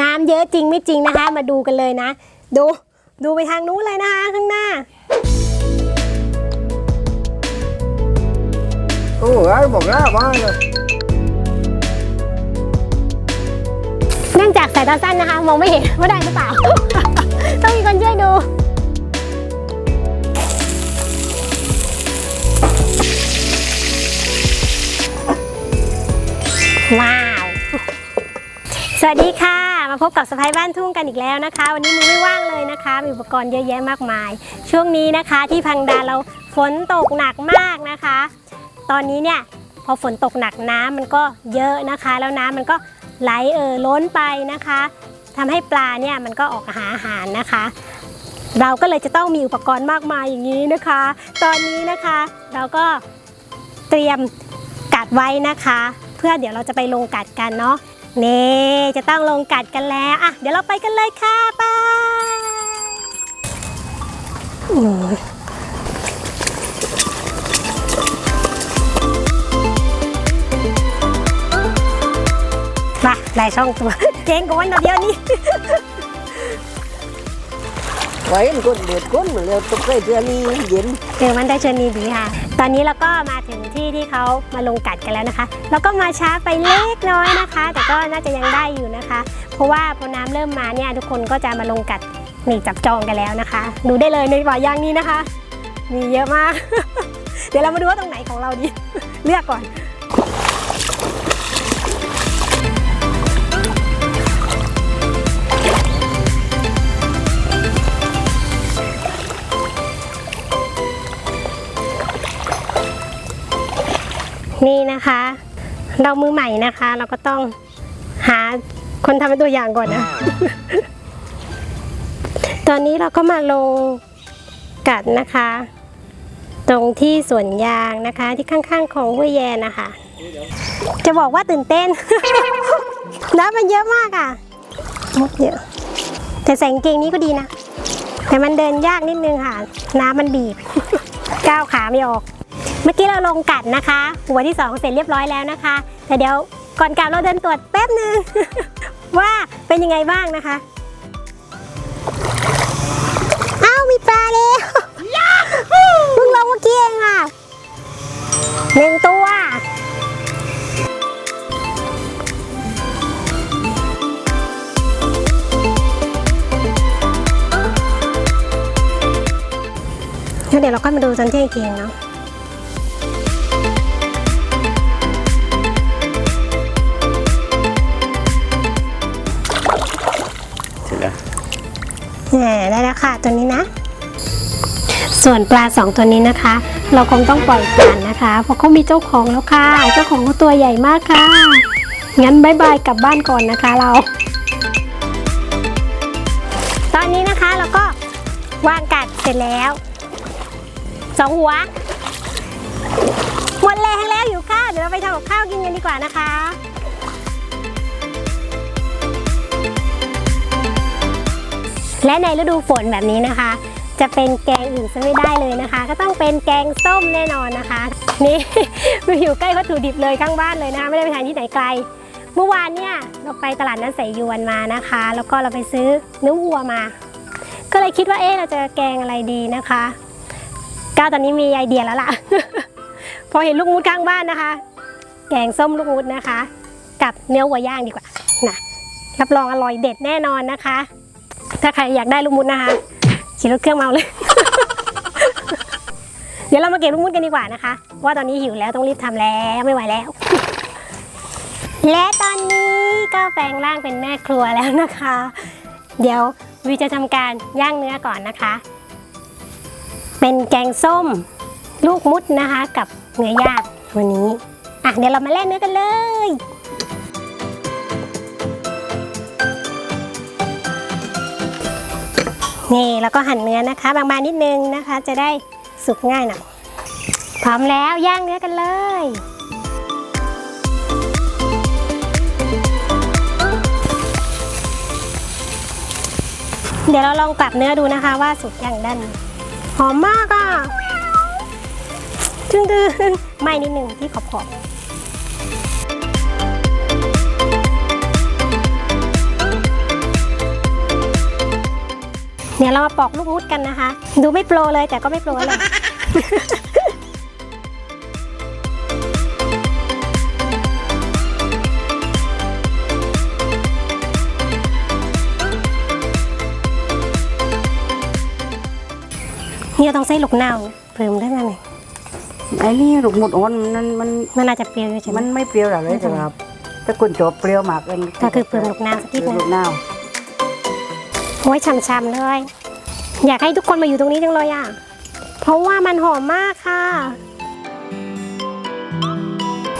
น้ำเยอะจริงไม่จริงนะคะ มาดูกันเลยนะ ดูดูไปทางนู้นเลยนะคะข้างหน้า โอ้ยบอกแล้วมาเลยเนื่องจากสายตาสั้นนะคะ มองไม่เห็นว่าได้หรือเปล่า ต้องมีคนช่วยดู ว้าว สวัสดีค่ะ มาพบกับสไปบ้านทุ่งกันอีกแล้วนะคะ วันนี้มือไม่ว่างเลยนะคะ มีอุปกรณ์เยอะแยะมากมาย ช่วงนี้นะคะที่พังดาเราฝนตกหนักมากนะคะ ตอนนี้เนี่ยพอฝนตกหนักน้ำมันก็เยอะนะคะ แล้วน้ำมันก็ไหลเอ่อล้นไปนะคะทำให้ปลาเนี่ยมันก็ออกหาอาหารนะคะ เราก็เลยจะต้องมีอุปกรณ์มากมายอย่างนี้นะคะ ตอนนี้นะคะเราก็เตรียมกัดไว้นะคะ เพื่อเดี๋ยวเราจะไปลงกัดกันเนาะ นี่จะต้องลงกัดกันแล้วอะเดี๋ยวเราไปกันเลยค่ะไปอืมมาหลายช่องตัวเจ๊งกว่าวันเดียวนี้ไว้มันก็เดือดก้นมาแล้วต้องใส่เสื้อนี้เย็นเจอมันได้ชนีดีค่ะ ตอนนี้เราก็มาถึงที่ที่เขามาลงกัดกันแล้วนะคะ แล้วก็มาช้าไปเล็กน้อยนะคะ แต่ก็น่าจะยังได้อยู่นะคะ เพราะว่าพอน้ำเริ่มมาเนี่ยทุกคนก็จะมาลงกัดนี่จับจองกันแล้วนะคะ ดูได้เลยในบ่อยางนี้นะคะ มีเยอะมาก เดี๋ยวเรามาดูว่าตรงไหนของเราดี เลือกก่อน นี่นะคะ เรามือใหม่นะคะ เราก็ต้องหาคนทำเป็นตัวอย่างก่อนนะ ตอนนี้เราก็มาลงกัดนะคะ ตรงที่สวนยางนะคะที่ข้างๆ ของห้วยแยนนะคะ จะบอกว่าตื่นเต้น น้ำมันเยอะมากอะเยอะแต่ใส่กางเกงนี้ก็ดีนะ แต่มันเดินยากนิดนึงค่ะ น้ำมันบีบ ก้าวขาไม่ออก เมื่อกี้เราลงกัดนะคะ หัวที่สองเสร็จเรียบร้อยแล้วนะคะ แต่เดี๋ยวก่อนกลับเราเดินตรวจแป๊บหนึ่งว่าเป็นยังไงบ้างนะคะ เอ้ามีปลาแล้วเพิ่งลงเมื่อกี้เองอะหนึ่งตัวแล้วเดี๋ยวเราก็มาดูตอนเที่ยงอีกทีเนาะ ค่ะตัวนี้นะ ส่วนปลาสองตัวนี้นะคะ เราคงต้องปล่อยผ่านนะคะ เพราะเขามีเจ้าของแล้วค่ะ เจ้าของเขาตัวใหญ่มากค่ะ งั้นบายบายกลับบ้านก่อนนะคะเรา ตอนนี้นะคะเราก็วางกัดเสร็จแล้วสองหัวหมดแรงแล้วอยู่ข้าวเดี๋ยวเราไปทำกับข้าวกินกันดีกว่านะคะ และในฤดูฝนแบบนี้นะคะ จะเป็นแกงอื่นซะไม่ได้เลยนะคะ ก็ต้องเป็นแกงส้มแน่นอนนะคะ นี่มาอยู่ใกล้วัตถุดิบเลยข้างบ้านเลยนะคะ ไม่ได้ไปทานที่ไหนไกล เมื่อวานเนี่ยเราไปตลาดนัดสายยวนมานะคะ แล้วก็เราไปซื้อเนื้อวัวมา ก็เลยคิดว่าเอ๊ะเราจะแกงอะไรดีนะคะก้าวตอนนี้มีไอเดียแล้วล่ะ พอเห็นลูกมุดข้างบ้านนะคะ แกงส้มลูกมุดนะคะ กับเนื้อวัวย่างดีกว่านะรับรองอร่อยเด็ดแน่นอนนะคะ ถ้าใครอยากได้ลูกมุดนะคะขี่รถเครื่องมาเอาเลย เดี๋ยวเรามาเก็บลูกมุดกันดีกว่านะคะ ว่าตอนนี้หิวแล้วต้องรีบทำแล้วไม่ไหวแล้ว และตอนนี้ก็แปลงร่างเป็นแม่ครัวแล้วนะคะ เดี๋ยววิจะทำการย่างเนื้อก่อนนะคะ เป็นแกงส้มลูกมุดนะคะ กับเนื้อย่างวันนี้อะเดี๋ยวเรามาแล่นเนื้อกันเลย นี่แล้วก็หั่นเนื้อนะคะ บางๆนิดนึงนะคะ จะได้สุกง่ายหน่อยพร้อมแล้วย่างเนื้อกันเลยเดี๋ยวเราลองปรับเนื้อดูนะคะว่าสุกอย่างด้านหอมมากอะจึงดืนไม่นิดนึงที่ขอบๆ เดี๋ยวเรามาปอกลูกมุดกันนะคะ ดูไม่โปรเลยแต่ก็ไม่โปรเลยเนี่ยต้องใส่ลูกเน่าเพิ่มได้ไหมไอ้นี่ลูกหมุดอ่อนมันมันมันน่าจะเปรี้ยวอยู่ใช่ไหมมันไม่เปรี้ยวหรอกเลยแต่ครับถ้าคุณจบเปรี้ยวมากเลยก็คือเพิ่มลูกน้ำสักนิดนึงลูกน้ โอ้ยช่ำๆเลย อยากให้ทุกคนมาอยู่ตรงนี้จังเลยอะ เพราะว่ามันหอมมากค่ะ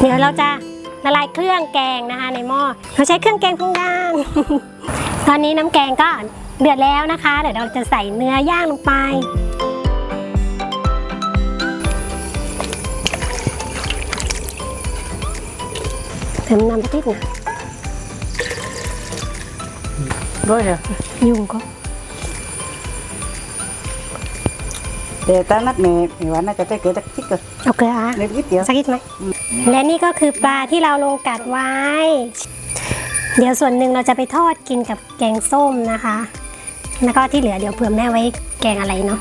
เดี๋ยวเราจะละลายเครื่องแกงนะคะ ในหม้อ เราใช้เครื่องแกงทุ่งย่าง ตอนนี้น้ำแกงก็เดือดแล้วนะคะ เดี๋ยวเราจะใส่เนื้อย่างลงไปเติมน้ำสักนิดหนึ่งำด้วยเหรอยุงก็แต่ตานักเมย์มีวันน่าจะได้เกิดจากคิดกันเอาเกลืออะเล็กนิดเดียวสักนิดไหมและนี่ก็คือปลาที่เราลงกัดไว้ เดี๋ยวส่วนหนึ่งเราจะไปทอดกินกับแกงส้มนะคะ แล้วก็ที่เหลือเดี๋ยวเผื่อแม่ไว้แกงอะไรเนาะ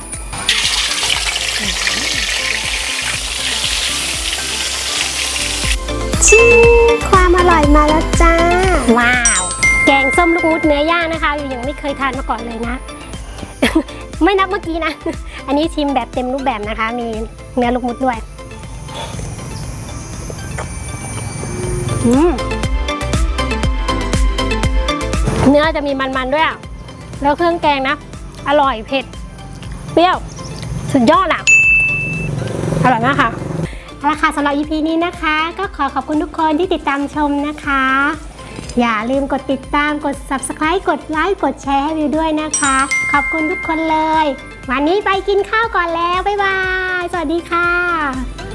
ชิมความอร่อยมาแล้วจ้า ว้าวแก งส้มลูกมุดเนื้อย่างนะคะอยู่ยังไม่เคยทานมาก่อนเลยนะ ไม่นับเมื่อกี้นะ อันนี้ชิมแบบเต็มรูปแบบนะคะ มีเนื้อลูกมุดด้วยเนื้อจะมีมันๆด้วยอะแล้วเครื่องแกงนะ อร่อยเผ็ด เปรี้ยว สุดยอดอะ อร่อยมากค่ะเอาค่ะสำหรับ EP นี้นะคะ ก็ขอขอบคุณทุกคนที่ติดตามชมนะคะ อย่าลืมกดติดตามกด subscribe กดไลค์กดแชร์ให้วิวด้วยนะคะ ขอบคุณทุกคนเลย วันนี้ไปกินข้าวก่อนแล้ว บ๊ายบาย สวัสดีค่ะ